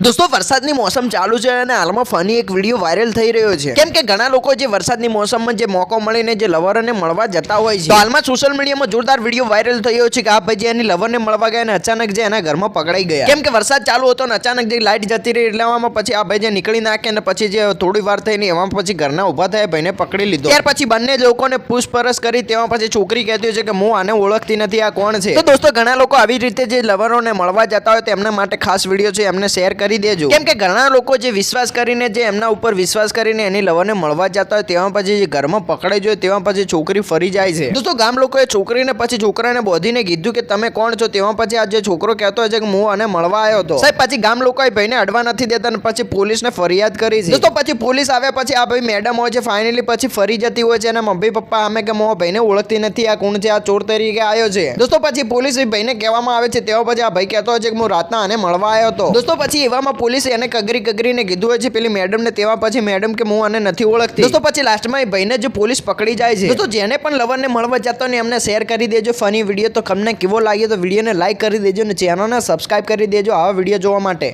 દોસ્તો, વરસાદની મોસમ ચાલુ છે અને હાલમાં ફની એક વીડિયો વાયરલ થઈ રહ્યો છે. કેમ કે ઘણા લોકો જે વરસાદની મોસમમાં જે મોકો મળીને જે લવરને મળવા જતા હોય છે. હાલમાં સોશિયલ મીડિયામાં જોરદાર વીડિયો વાયરલ થયો છે કે આ ભાઈ એની લવરને મળવા ગયા અને અચાનક જે એના ઘરમાં પકડાઈ ગયા. કેમ કે વરસાદ ચાલુ હતો અને અચાનક જે લાઇટ જતી રહી એટલે પછી આ ભાઈ નીકળી નાખે અને પછી જે થોડી વાર થઈને એમાં પછી ઘરના ઊભા થયા, ભાઈને પકડી લીધો. ત્યાર પછી બંને લોકોને પૂછપરછ કરી, તેમાં પછી છોકરી કહેતી છે કે હું આને ઓળખતી નથી, આ કોણ છે? તો દોસ્તો, ઘણા લોકો આવી રીતે જે લવરોને મળવા જતા હોય તો એમના માટે ખાસ વીડિયો છે, એમને શેર કરી દેજો. કેમ કે ઘણા લોકો જે વિશ્વાસ કરીને જે એમના ઉપર વિશ્વાસ કરીને એની લવરને મળવા જતા હોય તેવા પછી જે ઘરમાં પકડાઈ જોઈએ તેવા પછી છોકરી ફરી જાય છે. દોસ્તો ગામ લોકોએ છોકરીને પછી છોકરાને બોધીને કીધું કે તમે કોણ છો? તેમાં પછી આ જે છોકરો કહેતો હોય છે કે હું આને મળવા આવ્યો હતો. સાહેબ પછી ગામ લોકોએ ભાઈને અડવા નથી દેતા અને પછી પોલીસને ફરિયાદ કરી છે. દોસ્તો પછી પોલીસ આવ્યા પછી આ ભાઈ મેડમ હોય છે ફાઇનલી પછી ફરી જતી હોય છે અને મમ્મી પપ્પા અમે કે મો ભાઈને ઓળખતી નથી આ કોણ છે આ ચોર તરીકે આવ્યો છે. દોસ્તો પછી પોલીસ ભાઈને કહેવામાં આવે છે તેવા પછી આ ભાઈ કહેતો હોય છે કે હું રાતના આને મળવા આવ્યો હતો. દોસ્તો પછી એવામાં પોલીસે એને કગરી કગરીને કીધું હોય છે. પેલી મેડમ ને તેવા પછી મેડમ કે હું આને નથી ઓળખતી. દોસ્તો, પછી લાસ્ટમાં એ ભાઈને જે પોલીસ પકડી જાય છે. દોસ્તો, જેને પણ લવરને મળવા જતો ને એમને શેર કરી દેજો ફની વીડિયો તો તમને કેવો લાગ્યો તો વિડીયોને લાઈક કરી દેજો અને ચેનલને સબસ્ક્રાઇબ કરી દેજો. આવા વીડિયો જોવા માટે.